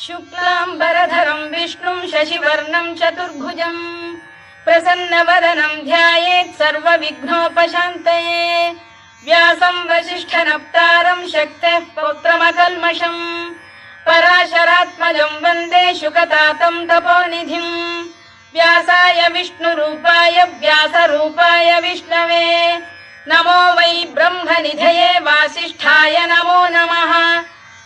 शुक्लाम्बरधरम् विष्णुम् शशिवर्णम् चतुर्भुजम् प्रसन्नवदनम् ध्यायेत् सर्वविघ्नोपशान्तये। व्यासम् वसिष्ठनप्तारम् शक्तेः पौत्रमकल्मषम् पराशरात्मजम् वन्दे शुकतातम् तपोनिधिम् व्यासाय विष्णुरूपाय व्यासरूपाय विष्णवे। नमो वै ब्रह्मनिधये वासिष्ठाय नमो नमः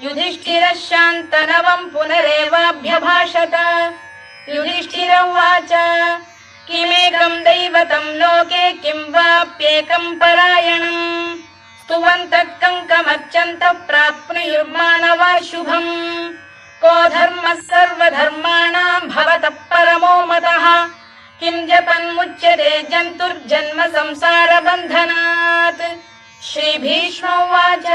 युधिष्ठिरः शान्तनवम् पुनरेवाभ्यभाषत। युधिष्ठिर उवाच किमेकम् दैवतम् लोके किं वाप्येकम् परायणम्? स्तुवन्तः कङ्कमर्चन्तः प्राप्नुयुर्मानवा शुभम् को धर्मः सर्वधर्माणाम् भवतः परमो मतः? किम् जपन्मुच्यते जन्तुर्जन्म संसारबन्धनात्? श्रीभीष्म उवाच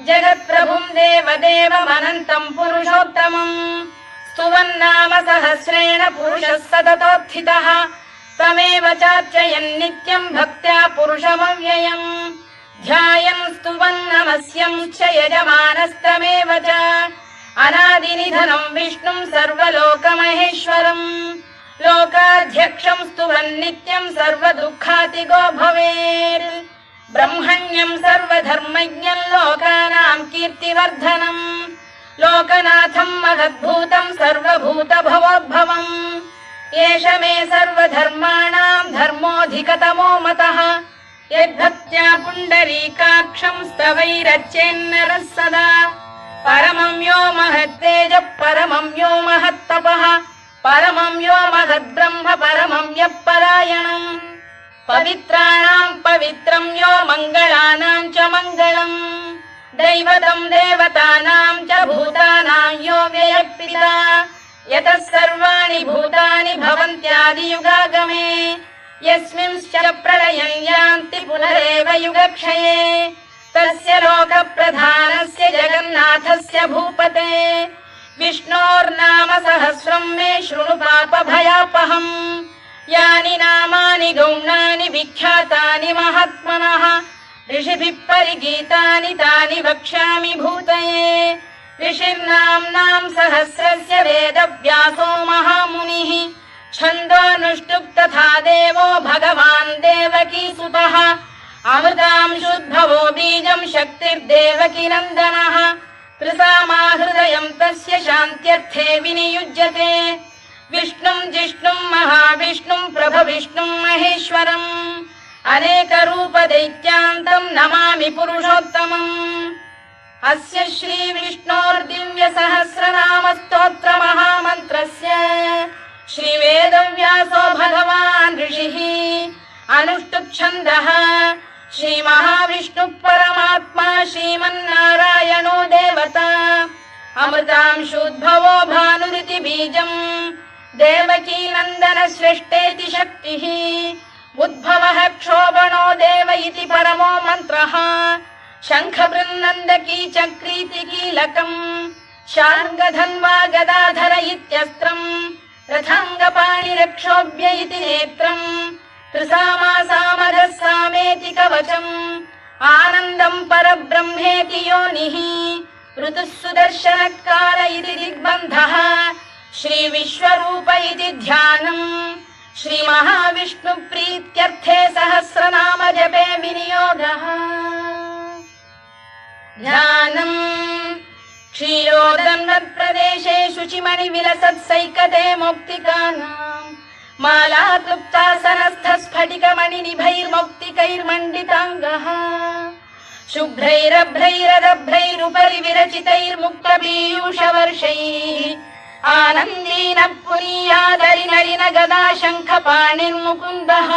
जगत्प्रभुम् देवदेवमनन्तम् पुरुषोत्तमम्। स्तुवन्नाम सहस्रेण पुरुषः सततोत्थितः तमेव चार्चयन् नित्यम् भक्त्या पुरुषमव्ययम्। ध्यायन् स्तुवन् नमस्यम् च यजमानस्तमेव च। अनादिनिधनम् विष्णुम् सर्वलोकमहेश्वरम्। लोकाध्यक्षम् स्तुवन् नित्यम् सर्वदुःखातिगो भवेत्। ब्रह्मण्यम् सर्वधर्मज्ञम् लोकानाम् कीर्तिवर्धनम्। लोकनाथम् महद्भूतम् सर्वभूतभवोद्भवम्। एष मे सर्वधर्माणाम् धर्मोऽधिकतमो मतः। यद्भक्त्या पुण्डरीकाक्षम् स्तवैरच्येन्नरः सदा। परमम् यो महत्तेजः परमम् यो महत्तपः। परमम् यो महद्ब्रह्म परमम् यः परायणम्। पवित्राणाम् पवित्रम् यो मङ्गलानाम् च मङ्गलम् दैवतम् देवतानाम् च भूतानाम् यो व्ययपिता यतः सर्वाणि भूतानि भवन्त्यादियुगागमे। यस्मिंश्च प्रलयम् यान्ति पुनरेव युगक्षये। तस्य लोकप्रधानस्य जगन्नाथस्य भूपते। विष्णोर्नाम सहस्रम् मे शृणु पापभयापहम्। यानि नामानि गौणानि विख्यातानि महात्मनः ऋषिभिः परिगीतानि तानि वक्ष्यामि भूतये। ऋषिर्नाम्नाम् सहस्रस्य वेदव्यासो महामुनिः। छन्दोऽनुष्टुप् तथा देवो भगवान् देवकी सुतः। अमृतांशुद्भवो बीजम् शक्तिर्देवकी नन्दनः। त्रिसामाहृदयम् तस्य शान्त्यर्थे विनियुज्यते। विष्णुम् जिष्णुम् महाविष्णुम् प्रभविष्णुम् महेश्वरम् अनेकरूपदैत्यान्तम् नमामि पुरुषोत्तमम्। अस्य श्रीविष्णोर्दिव्य सहस्रनामस्तोत्र महामन्त्रस्य श्रीवेदव्यासो भगवान् ऋषिः अनुष्टुप्छन्दः। श्रीमहाविष्णुः परमात्मा श्रीमन्नारायणो देवता। अमृतांशुद्भवो भानुरिति बीजम् देवकी नन्दन सृष्टेति शक्तिः उद्भवः क्षोभणो देव इति परमो मन्त्रः। शङ्खबृन्नन्दकी चक्रीति कीलकम् शार्ङ्गधन्वा गदाधर इत्यस्त्रम् रथाङ्गपाणिरक्षोभ्य इति नेत्रम् त्रिसामासामगः सामेति कवचम् आनन्दम् परब्रह्मेति योनिः ऋतुः सुदर्शनकाल इति दिग्बन्धः श्रीविश्वरूप इति ध्यानम् श्रीमहाविष्णुप्रीत्यर्थे सहस्रनाम जपे विनियोगः। ध्यानम्। क्षीरोदन्वत्प्रदेशे शुचिमणि विलसत्सैकते मौक्तिकानाम्। माला स्फटिकमणि निभैर्मौक्तिकैर्मण्डिताङ्गः शुभ्रैरभ्रैरदभ्रैरुपरि विरचितैर्मुक्तपीयूषवर्षैः आनन्दीन पुरीयादरि नलिन गदा शङ्खपाणिर्मुकुन्दः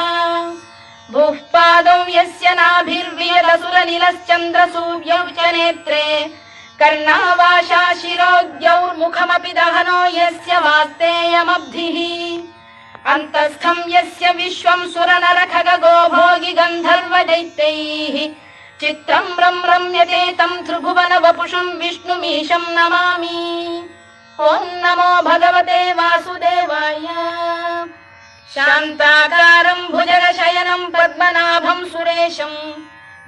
भूः पादौ यस्य नाभिर्वियलसुरनिलश्चन्द्रसूर्यौ च नेत्रे। कर्णावाशा शिरोद्यौर्मुखमपि दहनो यस्य वास्तेयमब्धिः। अन्तस्थम् यस्य विश्वम् सुरनरखगो भोगि गन्धर्व दैत्यैः चित्रम् रम् रम्यते तम् त्रिभुवन वपुषम् विष्णुमीशम् नमामि ॐ नमो भगवते वासुदेवाय। शान्ताकारम् भुजगशयनम् पद्मनाभम् सुरेशम्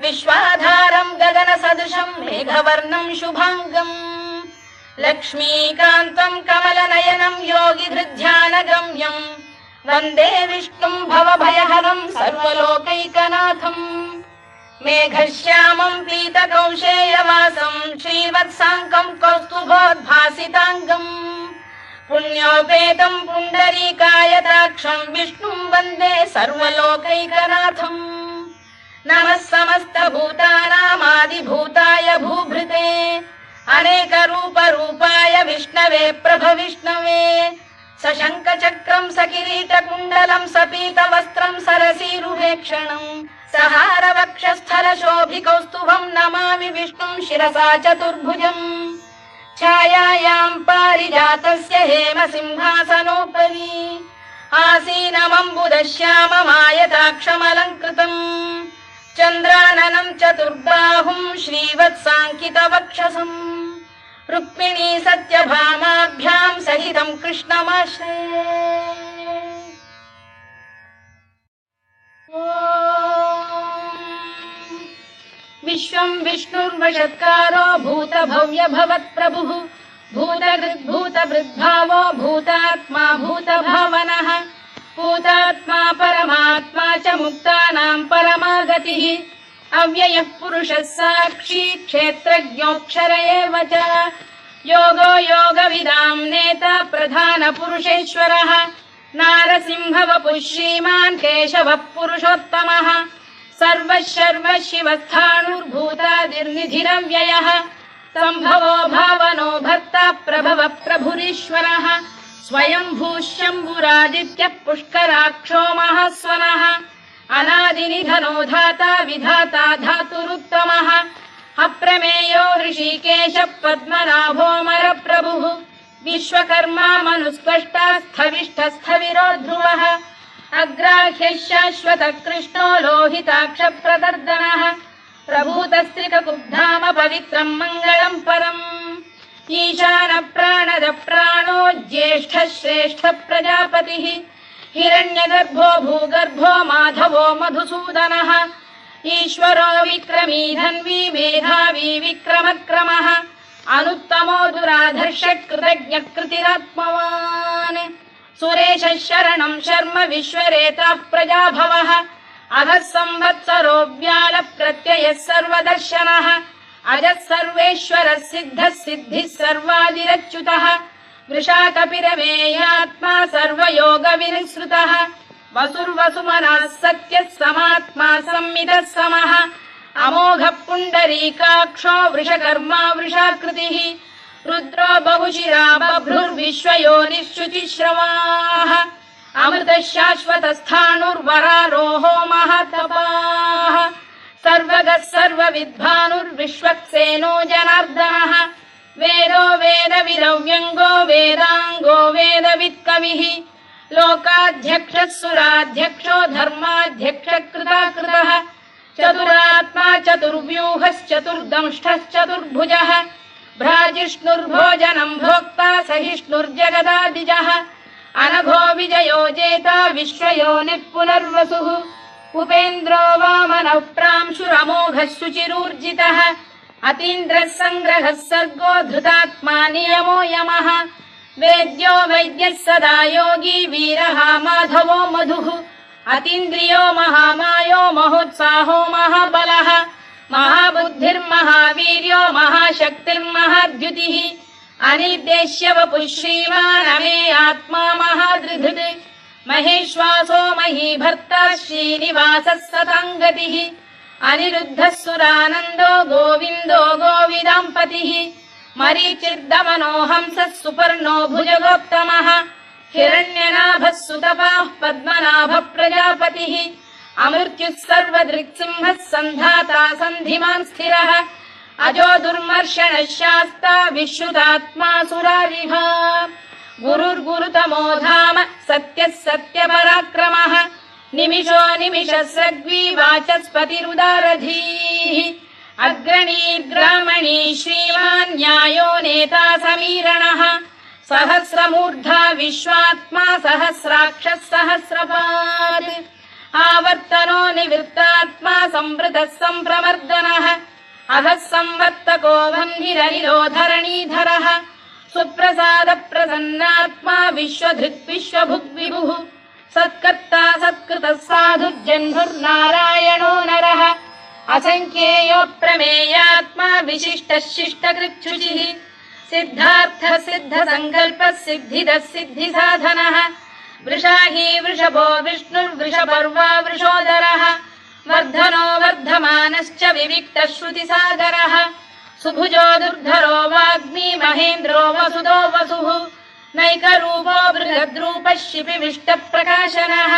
विश्वाधारम् गगनसदृशम् मेघवर्णम् शुभाङ्गम् लक्ष्मीकान्तम् कमलनयनम् योगिधृध्यानगम्यम् वन्दे विष्णुम् भवभयहरम् सर्वलोकैकनाथम् मेघश्यामम् पीतकौशेयवासम् श्रीवत्साङ्कम् कौस्तुभोद्भासिताङ्गम् पुण्योपेतम् पुण्डरीकायताक्षम् विष्णुम् वन्दे सर्वलोकैकनाथम् नमः समस्तभूतानामादिभूताय भूभृते अनेकरूपरूपाय विष्णवे प्रभविष्णवे सशङ्खचक्रम् सकिरीटकुण्डलम् सपीतवस्त्रम् सरसीरुहेक्षणम् सहारवक्षस्थलशोभिकौस्तुभम् नमामि विष्णुम् शिरसा चतुर्भुजम् छायायाम् पारिजातस्य हेमसिंहासनोपरि। आसीनमम्बुदश्याममायताक्षमलङ्कृतम्। चन्द्राननम् चतुर्बाहुम् श्रीवत्साङ्कितवक्षसम् रुक्मिणी सत्यभामाभ्याम् सहितम् कृष्णमाश्रये विश्वम् विष्णुर्वषत्कारो भूत भव्य भवत्प्रभुः भूतकृद्भूतभृद्भावो भूतात्मा भूतभावनः भूतात्मा परमात्मा च मुक्तानाम् परमा गतिः अव्ययः पुरुषः साक्षी क्षेत्रज्ञोऽक्षर एव च योगो योगविदाम् नेता प्रधानपुरुषेश्वरः। नारसिंहवपुः श्रीमान् केशवः पुरुषोत्तमः सर्वः शर्व शिवस्थाणुर्भूतादिर्निधिरव्ययः सम्भवो भावनो भर्ता प्रभव प्रभुरीश्वरः स्वयम्भूः शम्भुरादित्यः पुष्कराक्षो महास्वनः अनादिनिधनो धाता विधाता धातुरुत्तमः। अप्रमेयो ऋषिकेश पद्मनाभोमर प्रभुः विश्वकर्मा मनुस्पष्टा स्थविष्ठस्थविरो ध्रुवः अग्राह्यः शाश्वत कृष्णो लोहिताक्ष प्रदर्दनः पवित्रम् मङ्गलम् परम्। ईशान प्राणद प्राणो प्रजापतिः हिरण्यगर्भो भूगर्भो माधवो मधुसूदनः। ईश्वरो विक्रमी धन्वी मेधावी विक्रमक्रमः अनुत्तमो दुराधर्ष कृतज्ञ कृतिरात्मवान्। सुरेशः शरणम् शर्म विश्वरेताः प्रजाभवः। अधः संवत्सरो व्याल प्रत्ययः सर्वदर्शनः। अजः सर्वेश्वरः सिद्धः सिद्धिः सर्वादिरच्युतः वृषाकपिरमेयात्मा सर्वयोगविनिःसृतः। वसुर्वसुमनः सत्यः समात्मा संमितः समः अमोघः पुण्डरीकाक्षो वृषकर्मा वृषाकृतिः। रुद्रो बहुशिरा बभ्रुर्विश्वयोनिश्चुतिश्रवाः अमृतः शाश्वतस्थाणुर्वरारोहो महातपाः सर्वगः सर्वविद्भानुर्विश्वक्सेनो जनार्दनः वेदो वेदविदव्यङ्गो वेदाङ्गो वेदवित्कविः लोकाध्यक्षः सुराध्यक्षो धर्माध्यक्ष कृताकृतः चतुरात्मा चतुर्व्यूहश्चतुर्दंष्टश्चतुर्भुजः भ्राजिष्णुर्भोजनम् भोक्ता सहिष्णुर्जगदादिजः अनघो विजयो जेता विश्वयोनिः पुनर्वसुः उपेन्द्रो वामनः प्रांशुरमोघः शुचिरूर्जितः अतीन्द्रः सङ्ग्रहः सर्गो धृतात्मा नियमो यमः। वेद्यो वैद्यः सदा योगी वीरः माधवो मधुः। अतीन्द्रियो महामायो महोत्साहो महाबलः। महाबुद्धिर्महावीर्यो महाशक्तिर्महाद्युतिः। अनिर्देश्य वपुः श्रीमान् अमे आत्मा महादृधृत् महेश्वासो महीभर्ता श्रीनिवासः सताङ्गतिः अनिरुद्धः सुरानन्दो गोविन्दो गोविदाम्पतिः मरीचिर्दमनो हंसः सुपर्णो भुजगोत्तमः हिरण्यनाभः सुतपाः पद्मनाभः प्रजापतिः अमृत्युः सर्वदृक्सिंहः सन्धाता सन्धिमान् स्थिरः अजो दुर्मर्षणः शास्ता विश्रुतात्मा सुरारिः गुरुर्गुरुतमो धाम सत्यः सत्यपराक्रमः निमिषो निमिषस्रग्वी वाचस्पतिरुदारधीः। अग्रणीर्ग्रामणी श्रीमान् न्यायो नेता समीरणः। सहस्रमूर्धा विश्वात्मा सहस्राक्षः सहस्रपात् आवर्तनो निवृत्तात्मा संवृतः सम्प्रमर्दनः अधः संवर्तको वह्निरनिरो धरणीधरः सुप्रसाद प्रसन्नात्मा विश्वधृक् विश्वभुग्विभुः सत्कर्ता सत्कृतः साधुर्जह्नुर्नारायणो नरः। असङ्ख्येयो प्रमेयात्मा विशिष्टः शिष्टकृच्छुचिः। सिद्धार्थ सिद्ध सङ्कल्पः सिद्धिदः सिद्धिसाधनः। वृषाही वृषभो विष्णुर्वृषपर्वा वृषोदरः। वर्धनो वर्धमानश्च विविक्तः श्रुतिसागरः। सुभुजो दुर्धरो वाग्मी महेन्द्रो वसुदो वसुः नैकरूपो बृहद्रूपः शिपिविष्टप्रकाशनः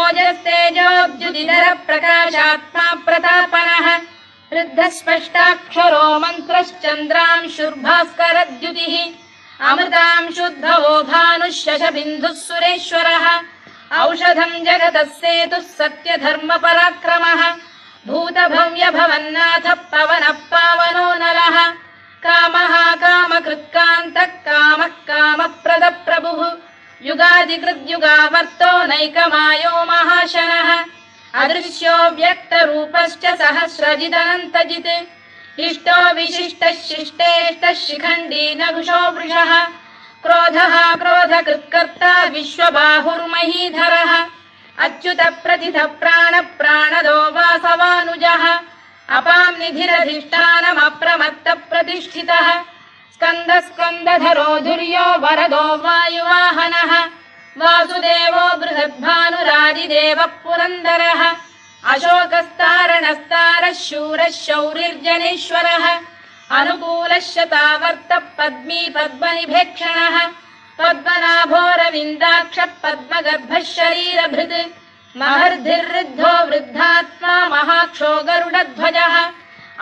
ओजस्तेजोद्युदिधर प्रकाशात्मा प्रतापनः। वृद्धस्पष्टाक्षरो मन्त्रश्चन्द्रांशुर्भास्करद्युतिः अमृताम् शुद्धवो शशबिन्दुः सुरेश्वरः। औषधम् जगतः सेतुः सत्यधर्मपराक्रमः। भूतभव्य भवन्नाथ पवनः पावनो नरः कामः कामकृत्कान्तः कामः कामप्रद प्रभुः युगादिकृद्युगावर्तो नैकमायो महाशनः। अदृश्यो व्यक्तरूपश्च सहस्रजिदनन्तजित्। इष्टो विशिष्टः शिष्टेष्टः शिखण्डी नघुषो वृषः। क्रोधः क्रोधकृत्कर्ता विश्वबाहुर्महीधरः। अच्युत प्रथित प्राण वासवानुजः अपाम् निधिरधिष्ठानमप्रमत्त प्रतिष्ठितः स्कन्द स्कन्दधरो धुर्यो वरदो वायुवाहनः। वासुदेवो बृहद्भानुरादिदेवः पुरन्दरः। अशोकस्तारणस्तारः शूरः शौरिर्जनेश्वरः अनुकूलः शतावर्तः पद्मी पद्मनिभेक्षणः पद्मनाभोरविन्दाक्षः पद्मगर्भः शरीरभृत् महर्धिर्वृद्धो वृद्धात्मा महाक्षो गरुडध्वजः।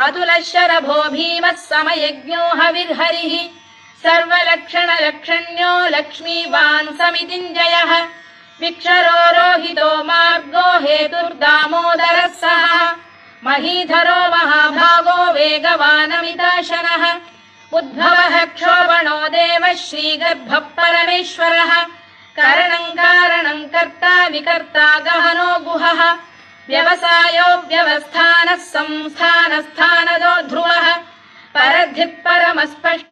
अतुलः शरभो भीमः समयज्ञो हविर्हरिः। सर्वलक्षणलक्षण्यो लक्ष्मीवान् समितिञ्जयः। विक्षरो रोहितो मार्गो हेतुर्दामोदरः सः महीधरो महाभागो वेगवानमिताशनः। उद्भवः क्षोभणो देवः श्रीगर्भः परमेश्वरः करणम् कारणम् कर्ता विकर्ता गहनो गुहः। व्यवसायो व्यवस्थानः संस्थानस्थानदो ध्रुवः। परद्धिः परमस्पष्ट